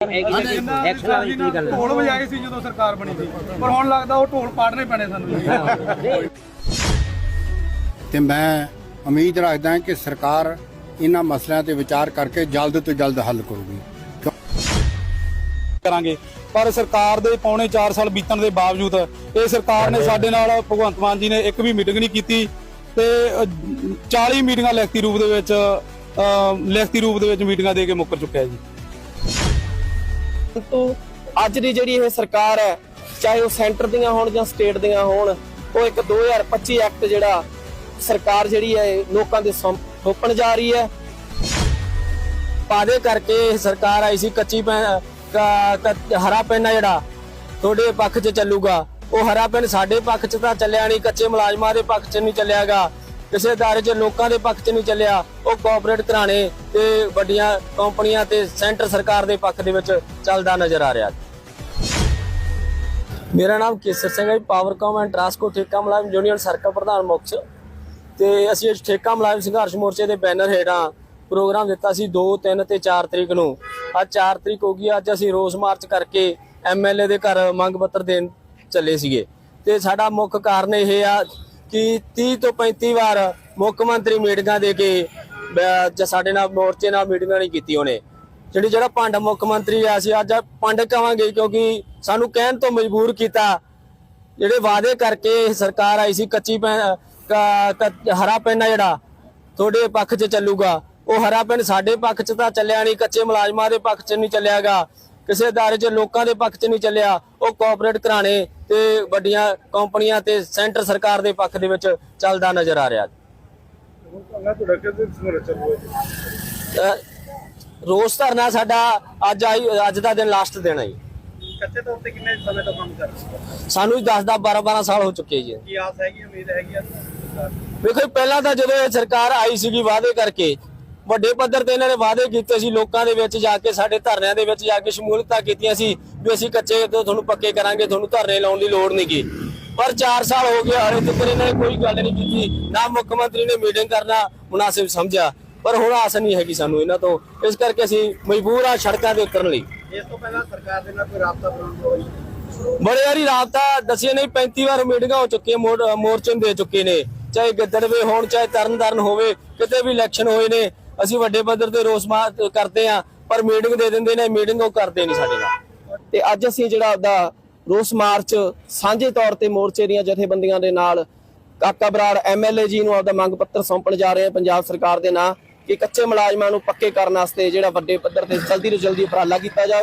Extra ਵਾਲੀ ਕੀ ਗੱਲ ਢੋਲ ਵਜਾਏ ਸੀ ਜਦੋਂ ਸਰਕਾਰ ਬਣੀ ਸੀ। ਪਰ ਹੁਣ ਲੱਗਦਾ ਉਹ ਢੋਲ ਪਾੜਨੇ ਪੈਣੇ ਸਾਨੂੰ। ਤੇ ਮੈਂ ਉਮੀਦ ਰੱਖਦਾ ਕਿ ਸਰਕਾਰ ਇਹਨਾਂ ਮਸਲਿਆਂ ਤੇ ਵਿਚਾਰ ਕਰਕੇ ਜਲਦ ਤੋਂ ਜਲਦ ਹੱਲ ਕਰੂਗੀ। ਕਰਾਂਗੇ। ਪਰ ਸਰਕਾਰ ਦੇ ਪੌਣੇ 4 ਸਾਲ ਬੀਤਣ ਦੇ ਬਾਵਜੂਦ ਇਹ ਸਰਕਾਰ ਨੇ ਸਾਡੇ ਨਾਲ ਭਗਵੰਤ ਮਾਨ ਜੀ ਨੇ ਇੱਕ ਵੀ ਮੀਟਿੰਗ ਨਹੀਂ ਕੀਤੀ ਤੇ ਅ, 40 ਮੀਟਿੰਗਾਂ ਲਿਖਤੀ ਰੂਪ ਦੇ ਵਿੱਚ ਲਿਖਤੀ ਰੂਪ ਦੇ ਵਿੱਚ ਮੀਟਿੰਗਾਂ ਦੇ ਕੇ ਮੁੱਕਰ ਚੁੱਕਿਆ ਜੀ। ਤੋਂ ਅੱਜ ਦੀ ਜਿਹੜੀ ਇਹ ਸਰਕਾਰ ਹੈ, ਚਾਹੇ ਉਹ ਸੈਂਟਰ ਦੀਆਂ ਹੋਣ ਜਾਂ ਸਟੇਟ ਦੀਆਂ ਹੋਣ, ਉਹ ਇੱਕ 2025 ਐਕਟ ਜਿਹੜਾ ਸਰਕਾਰ ਜਿਹੜੀ ਹੈ ਲੋਕਾਂ ਦੇ ਸੌਂ- ਥੋਪਣ ਜਾ ਰਹੀ ਹੈ। ਵਾਅਦੇ ਕਰਕੇ ਇਹ ਸਰਕਾਰ ਆਈ ਸੀ, ਕੱਚੀ ਹਰਾ ਪੈਨ ਆ ਜਿਹੜਾ, ਤੁਹਾਡੇ ਪੱਖ 'ਚ ਚੱਲੂਗਾ। ਉਹ ਹਰਾ ਪੈਨ ਸਾਡੇ ਪੱਖ 'ਚ ਤਾਂ ਚੱਲਿਆ ਨਹੀਂ, ਕੱਚੇ ਮੁਲਾਜ਼ਮਾਂ ਦੇ ਪੱਖ 'ਚ ਨਹੀਂ ਚੱਲਿਆਗਾ। ਕਿਸੇ ਅਦਾਰੇ 'ਚ ਲੋਕਾਂ ਦੇ ਪੱਖ 'ਚ ਨਹੀਂ ਚੱਲਿਆ, ਉਹ ਕਾਰਪੋਰੇਟ ਘਰਾਣੇ ਤੇ ਵੱਡੀਆਂ ਕੰਪਨੀਆਂ ਤੇ ਸੈਂਟਰ ਸਰਕਾਰ ਦੇ ਪੱਖ ਦੇ ਵਿੱਚ ਚੱਲਦਾ ਨਜ਼ਰ ਆ ਰਿਹਾ ਮੇਰਾ ਨਾਮ ਕੇਸਰ ਸਿੰਘ ਹੈ ਪਾਵਰਕਾਮ ਐਂਡ ਟਰਾਂਸਕੋ ਠੇਕਾ ਮੁਲਾਜ਼ਮ ਯੂਨੀਅਨ ਸਰਕਲ ਪ੍ਰਧਾਨ ਮੁਕਸ ਤੇ ਅਸੀਂ ਅੱਜ ਠੇਕਾ ਮੁਲਾਜ਼ਮ ਸੰਘਰਸ਼ ਮੋਰਚੇ ਦੇ ਬੈਨਰ ਹੇਠਾਂ ਪ੍ਰੋਗਰਾਮ ਦਿੱਤਾ ਸੀ 2 3 ਤੇ 4 ਤਰੀਕ ਨੂੰ। ਅੱਜ 4 ਤਰੀਕ ਹੋ ਗਈ ਅੱਜ ਅਸੀਂ ਰੋਸ ਮਾਰਚ ਕਰਕੇ ਐਮਐਲਏ ਦੇ ਘਰ ਮੰਗ ਪੱਤਰ ਦੇਣ ਚੱਲੇ ਸੀਗੇ। ਤੇ ਸਾਡਾ ਮੁੱਖ ਕਾਰਨ ਇਹ ਆ ਕਿ 30 ਤੋਂ 35 ਵਾਰ ਮੁੱਖ ਮੰਤਰੀ ਮੀਟਿੰਗਾਂ ਦੇ ਕੇ ਜ ਸਾਡੇ ਨਾਲ ਮੋਰਚੇ ਨਾਲ ਮੀਟਿੰਗਾਂ ਨਹੀਂ ਕੀਤੀ ਉਹਨੇ। ਜਿਹੜੀ ਜਿਹੜਾ ਪੰਡ ਮੁੱਖ ਮੰਤਰੀ ਆ ਸੀ ਅੱਜ ਪੰਡ ਕਵਾਂਗੇ ਕਿਉਂਕਿ ਸਾਨੂੰ ਕਹਿਣ ਤੋਂ ਮਜਬੂਰ ਕੀਤਾ। ਜਿਹੜੇ ਵਾਅਦੇ ਕਰਕੇ ਸਰਕਾਰ ਆਈ ਸੀ, ਕੱਚੀ ਪੈਨ ਹਰਾ ਪੈਨ ਆ ਜਿਹੜਾ, ਤੁਹਾਡੇ ਪੱਖ 'ਚ ਚੱਲੂਗਾ। ਉਹ ਹਰਾ ਪੈਨ ਸਾਡੇ ਪੱਖ 'ਚ ਤਾਂ ਚੱਲਿਆ ਨਹੀਂ, ਕੱਚੇ ਮੁਲਾਜ਼ਮਾਂ ਦੇ ਪੱਖ 'ਚ ਨਹੀਂ ਚੱਲਿਆਗਾ। ਕਿਸੇ ਅਦਾਰੇ 'ਚ ਲੋਕਾਂ ਦੇ ਪੱਖ 'ਚ ਨਹੀਂ ਚੱਲਿਆ ਉਹ ਕਾਰਪੋਰੇਟ ਘਰਾਣੇ ਤੇ ਵੱਡੀਆਂ ਕੰਪਨੀਆਂ ਤੇ ਸੈਂਟਰ ਸਰਕਾਰ ਦੇ ਪੱਖ ਦੇ ਵਿੱਚ ਚੱਲਦਾ ਨਜ਼ਰ ਆ ਰਿਹਾ। ਰੋਸ ਧਰਨਾ ਸਾਡਾ ਅੱਜ ਆਈ ਅੱਜ ਦਾ ਦਿਨ ਲਾਸਟ ਦਿਨ ਹੈ ਜੀ। ਕੱਚੇ ਤੌਰ ਤੇ ਕਿੰਨੇ ਸਮੇਂ ਤੋਂ ਕੰਮ ਕਰ ਰਹੇ ਸਾਨੂੰ 10 10 12 12 ਸਾਲ ਹੋ ਚੁੱਕੇ ਜੀ। ਕੀ ਆਸ ਹੈਗੀ ਉਮੀਦ ਹੈਗੀ ਆ? ਵੇਖੋ ਜੀ, ਪਹਿਲਾਂ ਤਾਂ ਜਦੋਂ ਇਹ ਸਰਕਾਰ ਆਈ ਸੀਗੀ ਵਾਅਦੇ ਕਰਕੇ ਵੱਡੇ ਪੱਧਰ ਤੇ ਇਹਨਾਂ ਨੇ ਵਾਅਦੇ ਕੀਤੇ ਸੀ ਲੋਕਾਂ ਦੇ ਵਿੱਚ ਜਾ ਕੇ ਸਾਡੇ ਧਰਨਿਆਂ ਦੇ ਵਿੱਚ ਜਾ ਕੇ ਸ਼ਮੂਲੀਅਤਾਂ ਕੀਤੀਆਂ ਸੀ ਵੀ ਅਸੀਂ ਕੱਚੇ ਤੋਂ ਤੁਹਾਨੂੰ ਪੱਕੇ ਕਰਾਂਗੇ ਤੁਹਾਨੂੰ ਧਰਨੇ ਲਾਉਣ ਦੀ ਲੋੜ ਨਹੀਂਗੀ ਪਰ 4 ਸਾਲ ਹੋ ਗਏ ਹਾਲੇ ਤੱਕ ਇਹਨਾਂ ਨੇ ਕੋਈ ਗੱਲ ਨਹੀਂ ਕੀਤੀ। ਨਾ ਮੁੱਖ ਮੰਤਰੀ ਨੇ ਮੀਟਿੰਗ ਕਰਨਾ ਮੁਨਾਸਿਬ ਸਮਝਿਆ। ਪਰ ਹੁਣ ਆਸ ਨਹੀਂ ਹੈਗੀ ਸਾਨੂੰ ਇਹਨਾਂ ਤੋਂ। ਇਸ ਕਰਕੇ ਅਸੀਂ ਮਜਬੂਰ ਆ ਸੜਕਾਂ ਤੇ ਉਤਰਨ ਲਈ। ਇਸ ਤੋਂ ਪਹਿਲਾਂ ਸਰਕਾਰ ਦੇ ਨਾਲ ਕੋਈ ਰਾਬਤਾ ਬਣਾਉਣ ਹੋਈ ਬੜੇ ਵਾਰੀ ਰਾਬਤਾ ਦੱਸਿਆ ਨਹੀਂ 35 ਵਾਰ ਮੀਟਿੰਗਾਂ ਹੋ ਚੁੱਕੀਆਂ ਮੋਰਚੇ ਦੇ ਚੁੱਕੇ ਨੇ। ਚਾਹੇ ਗਿੱਦੜਵੇ ਹੋਣ ਚਾਹੇ ਤਰਨਤਾਰਨ ਹੋਵੇ ਕਿਤੇ ਵੀ ਇਲੈਕਸ਼ਨ ਹੋਏ ਨੇ ਅਸੀਂ ਵੱਡੇ ਪੱਧਰ ਤੇ ਰੋਸ ਮਾਰਚ ਕਰਦੇ ਆ ਪਰ ਮੀਟਿੰਗ ਦੇ ਦਿੰਦੇ ਨੇ ਮੀਟਿੰਗ ਉਹ ਕਰਦੇ ਨਹੀਂ ਸਾਡੇ ਨਾਲ। ਤੇ ਅੱਜ ਅਸੀਂ ਜਿਹੜਾ ਆਪਦਾ ਰੋਸ ਮਾਰਚ ਸਾਂਝੇ ਤੌਰ ਤੇ ਮੋਰਚੇ ਦੀਆਂ ਜਥੇਬੰਦੀਆਂ ਦੇ ਨਾਲ ਕਾਕਾ ਬਰਾੜ ਐਮਐਲਏ ਜੀ ਨੂੰ ਆਪਦਾ ਮੰਗ ਪੱਤਰ ਸੌਂਪਣ ਜਾ ਰਹੇ ਆ ਪੰਜਾਬ ਸਰਕਾਰ ਦੇ ਨਾਂ, ਕਿ ਕੱਚੇ ਮੁਲਾਜ਼ਮਾਂ ਨੂੰ ਪੱਕੇ ਕਰਨ ਵਾਸਤੇ ਜਿਹੜਾ ਵੱਡੇ ਪੱਧਰ ਤੇ ਜਲਦੀ ਤੋਂ ਜਲਦੀ ਉਪਰਾਲਾ ਕੀਤਾ ਜਾਵੇ।